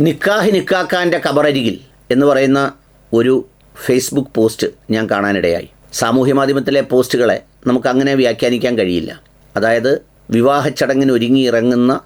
നിക്കാഹ് നിക്കാക്കാന്റെ കബറരികിൽ എന്ന് പറയുന്ന ഒരു ഫേസ്ബുക്ക് പോസ്റ്റ് ഞാൻ കാണാനിടയായി. സാമൂഹ്യ മാധ്യമത്തിലെ പോസ്റ്റുകളെ നമുക്ക് അങ്ങനെ വ്യാഖ്യാനിക്കാൻ കഴിയില്ല. അതായത് വിവാഹ ചടങ്ങിന് ഒരുങ്ങി ഇറങ്ങുന്ന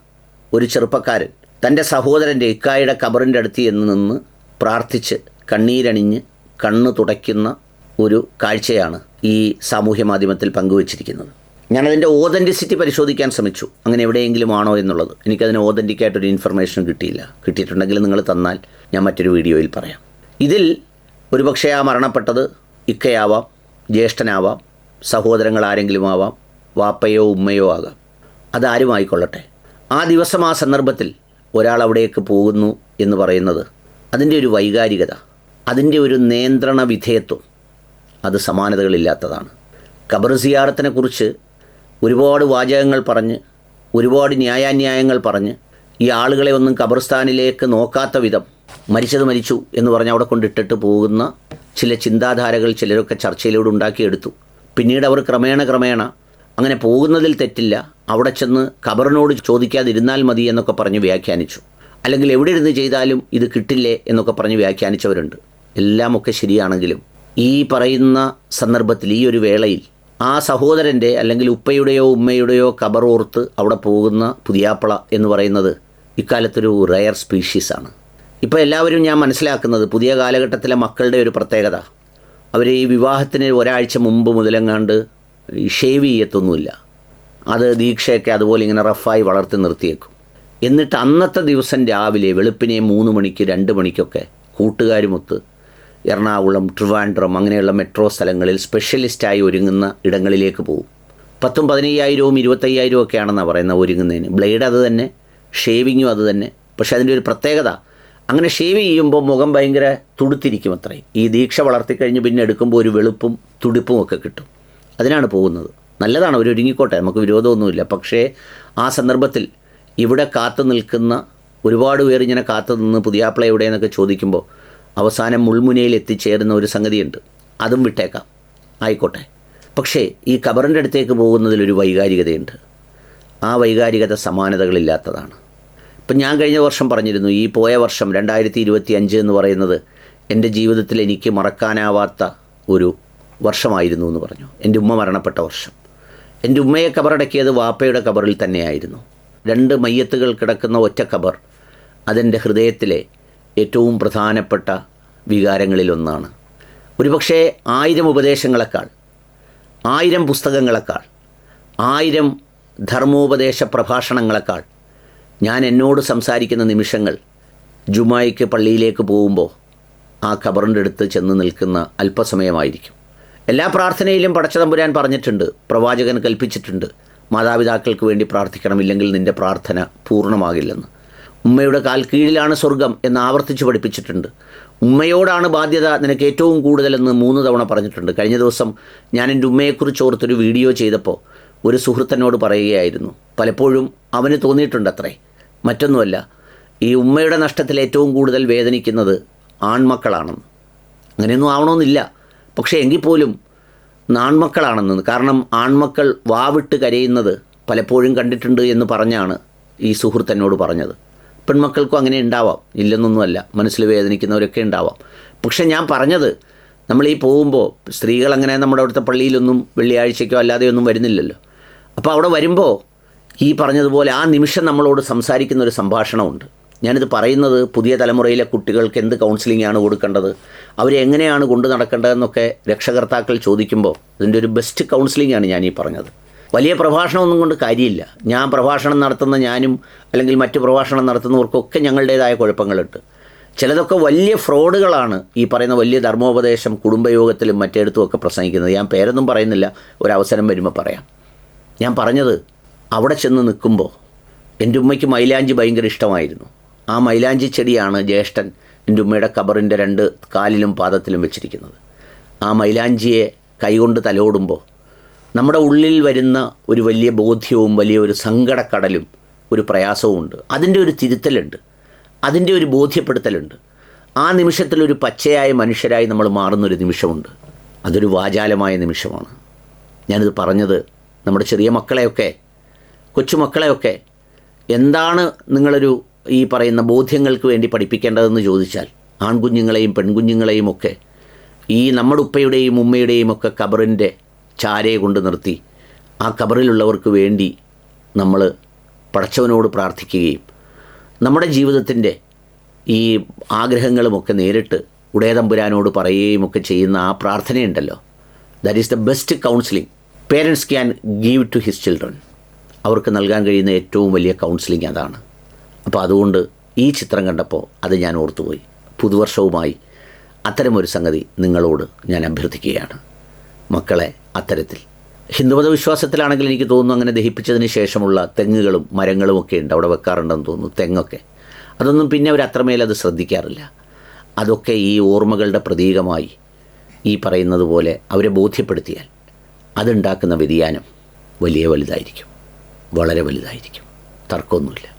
ഒരു ചെറുപ്പക്കാരൻ തന്റെ സഹോദരന്റെ ഇക്കായുടെ കബറിന്റെ അടുത്ത് എന്ന് നിന്ന് പ്രാർത്ഥിച്ച് കണ്ണീരണിഞ്ഞ് കണ്ണ് തുടയ്ക്കുന്ന ഒരു കാഴ്ചയാണ് ഈ സാമൂഹ്യ മാധ്യമത്തിൽ പങ്കുവച്ചിരിക്കുന്നത്. ഞാനതിന്റെ ഓതന്റിസിറ്റി പരിശോധിക്കാൻ ശ്രമിച്ചു. അങ്ങനെ എവിടെയെങ്കിലും ആണോ എന്നുള്ളത്. എനിക്കതിന് ഓതന്റിക്കായിട്ടൊരു ഇൻഫർമേഷൻ കിട്ടിയില്ല. കിട്ടിയിട്ടുണ്ടെങ്കിൽ നിങ്ങൾ തന്നാൽ ഞാൻ മറ്റൊരു വീഡിയോയിൽ പറയാം. ഇതിൽ ഒരുപക്ഷെ ആ മരണപ്പെട്ടത് ഇക്കയാവാം ജ്യേഷ്ഠനാവാം സഹോദരങ്ങൾ ആരെങ്കിലും ആവാം വാപ്പയോ ഉമ്മയോ ആകാം. അതാരും ആയിക്കൊള്ളട്ടെ. ആ ദിവസം ആ സന്ദർഭത്തിൽ ഒരാൾ അവിടേക്ക് പോകുന്നു എന്ന് പറയുന്നത് അതിന്റെ ഒരു വൈകാരികത അതിന്റെ ഒരു നിയന്ത്രണ വിധേയത്വം അത് സമാനതകളില്ലാത്തതാണ്. ഖബർ സിയാറത്തിനെ കുറിച്ച് ഒരുപാട് വാചകങ്ങൾ പറഞ്ഞ് ഒരുപാട് ന്യായാന്യായങ്ങൾ പറഞ്ഞ് ഈ ആളുകളെ ഒന്നും കബർസ്ഥാനിലേക്ക് നോക്കാത്ത വിധം മരിച്ചത് മരിച്ചു എന്ന് പറഞ്ഞ് അവിടെ കൊണ്ടിട്ടിട്ട് പോകുന്ന ചില ചിന്താധാരകൾ ചിലരൊക്കെ ചർച്ചയിലൂടെ ഉണ്ടാക്കിയെടുത്തു. പിന്നീട് അവർ ക്രമേണ ക്രമേണ അങ്ങനെ പോകുന്നതിൽ തെറ്റില്ല അവിടെ ചെന്ന് ഖബറിനോട് ചോദിക്കാതിരുന്നാൽ മതി എന്നൊക്കെ പറഞ്ഞ് വ്യാഖ്യാനിച്ചു. അല്ലെങ്കിൽ എവിടെ ഇരുന്ന് ചെയ്താലും ഇത് കിട്ടില്ലേ എന്നൊക്കെ പറഞ്ഞ് വ്യാഖ്യാനിച്ചവരുണ്ട്. എല്ലാമൊക്കെ ശരിയാണെങ്കിലും ഈ പറയുന്ന സന്ദർഭത്തിൽ ഈ ഒരു വേളയിൽ ആ സഹോദരന്റെ അല്ലെങ്കിൽ ഉപ്പയുടെയോ ഉമ്മയുടെയോ കബർ ഓർത്ത് അവിടെ പോകുന്ന പുതിയാപ്പള എന്ന് പറയുന്നത് ഇക്കാലത്തൊരു റയർ സ്പീഷീസാണ് ഇപ്പോൾ എല്ലാവരും ഞാൻ മനസ്സിലാക്കുന്നത് പുതിയ കാലഘട്ടത്തിലെ മക്കളുടെ ഒരു പ്രത്യേകത. അവർ ഈ വിവാഹത്തിന് ഒരാഴ്ച മുമ്പ് മുതലെങ്ങാണ്ട് ഷേവ് ചെയ്യത്തൊന്നുമില്ല. അത് ദീക്ഷയൊക്കെ അതുപോലെ ഇങ്ങനെ റഫായി വളർത്തി നിർത്തിയേക്കും. എന്നിട്ട് അന്നത്തെ ദിവസം രാവിലെ വെളുപ്പിനെ മൂന്ന് മണിക്ക് രണ്ട് മണിക്കൊക്കെ കൂട്ടുകാരുമൊത്ത് എറണാകുളം ട്രിവാൻഡ്രം അങ്ങനെയുള്ള മെട്രോ സ്ഥലങ്ങളിൽ സ്പെഷ്യലിസ്റ്റായി ഒരുങ്ങുന്ന ഇടങ്ങളിലേക്ക് പോകും. പത്തും പതിനയ്യായിരവും ഇരുപത്തയ്യായിരവും ഒക്കെയാണെന്നാണ് പറയുന്നത് ഒരുങ്ങുന്നതിന്. ബ്ലേഡ് അത് തന്നെ ഷേവിങ്ങും അത് തന്നെ. പക്ഷേ അതിന്റെ ഒരു പ്രത്യേകത അങ്ങനെ ഷേവ് ചെയ്യുമ്പോൾ മുഖം ഭയങ്കര തുടുത്തിരിക്കും അത്രയും. ഈ ദീക്ഷ വളർത്തിക്കഴിഞ്ഞ് പിന്നെ എടുക്കുമ്പോൾ ഒരു വെളുപ്പും തുടിപ്പും ഒക്കെ കിട്ടും. അതിനാണ് പോകുന്നത്. നല്ലതാണ് അവർ ഒരുങ്ങിക്കോട്ടെ നമുക്ക് വിരോധമൊന്നുമില്ല. പക്ഷേ ആ സന്ദർഭത്തിൽ ഇവിടെ കാത്തു നിൽക്കുന്ന ഒരുപാട് പേർ ഇങ്ങനെ കാത്തു നിന്ന് പുതിയാപ്പിള എവിടെയെന്നൊക്കെ ചോദിക്കുമ്പോൾ അവസാനം മുൾമുനയിൽ എത്തിച്ചേരുന്ന ഒരു സംഗതിയുണ്ട്. അതും വിട്ടേക്കാം. ആയിക്കോട്ടെ. പക്ഷേ ഈ കബറിന്റെ അടുത്തേക്ക് പോകുന്നതിലൊരു വൈകാരികതയുണ്ട്. ആ വൈകാരികത സമാനതകളില്ലാത്തതാണ്. ഇപ്പം ഞാൻ കഴിഞ്ഞ വർഷം പറഞ്ഞിരുന്നു ഈ പോയ വർഷം രണ്ടായിരത്തി ഇരുപത്തി അഞ്ച് എന്ന് പറയുന്നത് എന്റെ ജീവിതത്തിൽ എനിക്ക് മറക്കാനാവാത്ത ഒരു വർഷമായിരുന്നു എന്ന് പറഞ്ഞു. എന്റെ ഉമ്മ മരണപ്പെട്ട വർഷം. എന്റെ ഉമ്മയെ കബറടക്കിയത് വാപ്പയുടെ കബറിൽ തന്നെയായിരുന്നു. രണ്ട് മയ്യത്തുകൾ കിടക്കുന്ന ഒറ്റ കബർ അതെന്റെ ഹൃദയത്തിലെ ഏറ്റവും പ്രധാനപ്പെട്ട വികാരങ്ങളിലൊന്നാണ്. ഒരുപക്ഷേ ആയിരം ഉപദേശങ്ങളെക്കാൾ ആയിരം പുസ്തകങ്ങളെക്കാൾ ആയിരം ധർമ്മോപദേശ പ്രഭാഷണങ്ങളെക്കാൾ ഞാൻ എന്നോട് സംസാരിക്കുന്ന നിമിഷങ്ങൾ ജുമായിക്ക് പള്ളിയിലേക്ക് പോകുമ്പോൾ ആ ഖബറിന്റെ അടുത്ത് ചെന്ന് നിൽക്കുന്ന അല്പസമയമായിരിക്കും. എല്ലാ പ്രാർത്ഥനയിലും പടച്ചതമ്പുരാൻ പറഞ്ഞിട്ടുണ്ട് പ്രവാചകൻ കൽപ്പിച്ചിട്ടുണ്ട് മാതാപിതാക്കൾക്ക് വേണ്ടി പ്രാർത്ഥിക്കണം ഇല്ലെങ്കിൽ നിന്റെ പ്രാർത്ഥന പൂർണമാകില്ലെന്ന്. ഉമ്മയുടെ കാൽ കീഴിലാണ് സ്വർഗം എന്ന് ആവർത്തിച്ച് പഠിപ്പിച്ചിട്ടുണ്ട്. ഉമ്മയോടാണ് ബാധ്യത നിനക്ക് ഏറ്റവും കൂടുതലെന്ന് മൂന്ന് തവണ പറഞ്ഞിട്ടുണ്ട്. കഴിഞ്ഞ ദിവസം ഞാൻ എന്റെ ഉമ്മയെക്കുറിച്ച് ഓർത്തൊരു വീഡിയോ ചെയ്തപ്പോൾ ഒരു സുഹൃത്തനോട് പറയുകയായിരുന്നു. പലപ്പോഴും അവന് തോന്നിയിട്ടുണ്ട് അത്രേ മറ്റൊന്നുമല്ല ഈ ഉമ്മയുടെ നഷ്ടത്തിൽ ഏറ്റവും കൂടുതൽ വേദനിക്കുന്നത് ആൺമക്കളാണെന്ന്. അങ്ങനെയൊന്നും ആവണമെന്നില്ല. പക്ഷേ എങ്കിൽ പോലും ആൺമക്കളാണെന്ന് കാരണം ആൺമക്കൾ വാവിട്ട് കരയുന്നത് പലപ്പോഴും കണ്ടിട്ടുണ്ട് എന്ന് പറഞ്ഞാണ് ഈ സുഹൃത്തനോട് പറഞ്ഞത്. പെൺമക്കൾക്കും അങ്ങനെ ഉണ്ടാവാം. ഇല്ലെന്നൊന്നുമല്ല. മനസ്സിൽ വേദനിക്കുന്നവരൊക്കെ ഉണ്ടാവാം. പക്ഷെ ഞാൻ പറഞ്ഞത് നമ്മൾ ഈ പോകുമ്പോൾ സ്ത്രീകൾ അങ്ങനെ നമ്മുടെ അവിടുത്തെ പള്ളിയിലൊന്നും വെള്ളിയാഴ്ചയ്ക്കോ അല്ലാതെയൊന്നും വരുന്നില്ലല്ലോ. അപ്പോൾ അവിടെ വരുമ്പോൾ ഈ പറഞ്ഞതുപോലെ ആ നിമിഷം നമ്മളോട് സംസാരിക്കുന്ന ഒരു സംഭാഷണമുണ്ട്. ഞാനിത് പറയുന്നത് പുതിയ തലമുറയിലെ കുട്ടികൾക്ക് എന്ത് കൗൺസിലിംഗ് ആണ് കൊടുക്കേണ്ടത്? അവരെ എങ്ങനെയാണ് കൊണ്ടു നടക്കേണ്ടതെന്നൊക്കെ രക്ഷകർത്താക്കൾ ചോദിക്കുമ്പോൾ അതിന്റെ ഒരു ബെസ്റ്റ് കൗൺസിലിംഗ് ആണ് ഞാൻ ഈ പറഞ്ഞത്. വലിയ പ്രഭാഷണമൊന്നും കൊണ്ട് കാര്യമില്ല. ഞാൻ പ്രഭാഷണം നടത്തുന്ന ഞാനും അല്ലെങ്കിൽ മറ്റ് പ്രഭാഷണം നടത്തുന്നവർക്കൊക്കെ ഞങ്ങളുടേതായ കുഴപ്പങ്ങളുണ്ട്. ചിലതൊക്കെ വലിയ ഫ്രോഡുകളാണ് ഈ പറയുന്ന വലിയ ധർമ്മോപദേശം കുടുംബയോഗത്തിലും മറ്റേടത്തും ഒക്കെ പ്രസംഗിക്കുന്നത്. ഞാൻ പേരൊന്നും പറയുന്നില്ല. ഒരവസരം വരുമ്പോൾ പറയാം. ഞാൻ പറഞ്ഞത് അവിടെ ചെന്ന് നിൽക്കുമ്പോൾ എന്റെ ഉമ്മയ്ക്ക് മൈലാഞ്ചി ഭയങ്കര ഇഷ്ടമായിരുന്നു. ആ മൈലാഞ്ചി ചെടിയാണ് ജ്യേഷ്ഠൻ എന്റെ ഉമ്മയുടെ കബറിന്റെ രണ്ട് കാലിലും പാദത്തിലും വെച്ചിരിക്കുന്നത്. ആ മൈലാഞ്ചിയെ കൈകൊണ്ട് തലോടുമ്പോൾ നമ്മുടെ ഉള്ളിൽ വരുന്ന ഒരു വലിയ ബോധ്യവും വലിയ ഒരു സങ്കടക്കടലും ഒരു പ്രയാസവും ഉണ്ട് അതിന്റെ ഒരു തിരുത്തലുണ്ട്. അതിന്റെ ഒരു ബോധ്യപ്പെടുത്തലുണ്ട്. ആ നിമിഷത്തിൽ ഒരു പച്ചയായ മനുഷ്യരായി നമ്മൾ മാറുന്നൊരു നിമിഷമുണ്ട്. അതൊരു വാചാലമായ നിമിഷമാണ്. ഞാനിത് പറഞ്ഞത് നമ്മുടെ ചെറിയ മക്കളെയൊക്കെ കൊച്ചുമക്കളെയൊക്കെ എന്താണ് നിങ്ങളൊരു ഈ പറയുന്ന ബോധ്യങ്ങൾക്ക് വേണ്ടി പഠിപ്പിക്കേണ്ടതെന്ന് ചോദിച്ചാൽ ആൺകുഞ്ഞുങ്ങളെയും പെൺകുഞ്ഞുങ്ങളെയും ഒക്കെ ഈ നമ്മുടെ ഉപ്പയുടെയും ഉമ്മയുടെയും ഒക്കെ കബറിന്റെ ചാരയെ കൊണ്ട് നിർത്തി. ആ കബറിലുള്ളവർക്ക് വേണ്ടി നമ്മൾ പടച്ചവനോട് പ്രാർത്ഥിക്കുകയും നമ്മുടെ ജീവിതത്തിന്റെ ഈ ആഗ്രഹങ്ങളുമൊക്കെ നേരിട്ട് ഉടയതമ്പുരാനോട് പറയുകയും ഒക്കെ ചെയ്യുന്ന ആ പ്രാർത്ഥനയുണ്ടല്ലോ. That is the best counselling parents can give to his children അവർക്ക് നൽകാൻ കഴിയുന്ന ഏറ്റവും വലിയ കൗൺസിലിംഗ് അതാണ്. അപ്പോൾ അതുകൊണ്ട് ഈ ചിത്രം കണ്ടപ്പോൾ അത് ഞാൻ ഓർത്തുപോയി. പുതുവർഷവുമായി അത്തരമൊരു സംഗതി നിങ്ങളോട് ഞാൻ അഭ്യർത്ഥിക്കുകയാണ്. മക്കളെ അത്തരത്തിൽ. ഹിന്ദുമത വിശ്വാസത്തിലാണെങ്കിൽ എനിക്ക് തോന്നുന്നു അങ്ങനെ ദഹിപ്പിച്ചതിന് ശേഷമുള്ള തെങ്ങുകളും മരങ്ങളും ഒക്കെ ഉണ്ട്. അവിടെ വെക്കാറുണ്ടെന്ന് തോന്നുന്നു തെങ്ങൊക്കെ. അതൊന്നും പിന്നെ അവർ അത്രമേൽ അത് ശ്രദ്ധിക്കാറില്ല. അതൊക്കെ ഈ ഓർമ്മകളുടെ പ്രതീകമായി ഈ പറയുന്നത് പോലെ അവരെ ബോധ്യപ്പെടുത്തിയാൽ അതുണ്ടാക്കുന്ന വ്യതിയാനം വലിയ വലുതായിരിക്കും. വളരെ വലുതായിരിക്കും. തർക്കമൊന്നുമില്ല.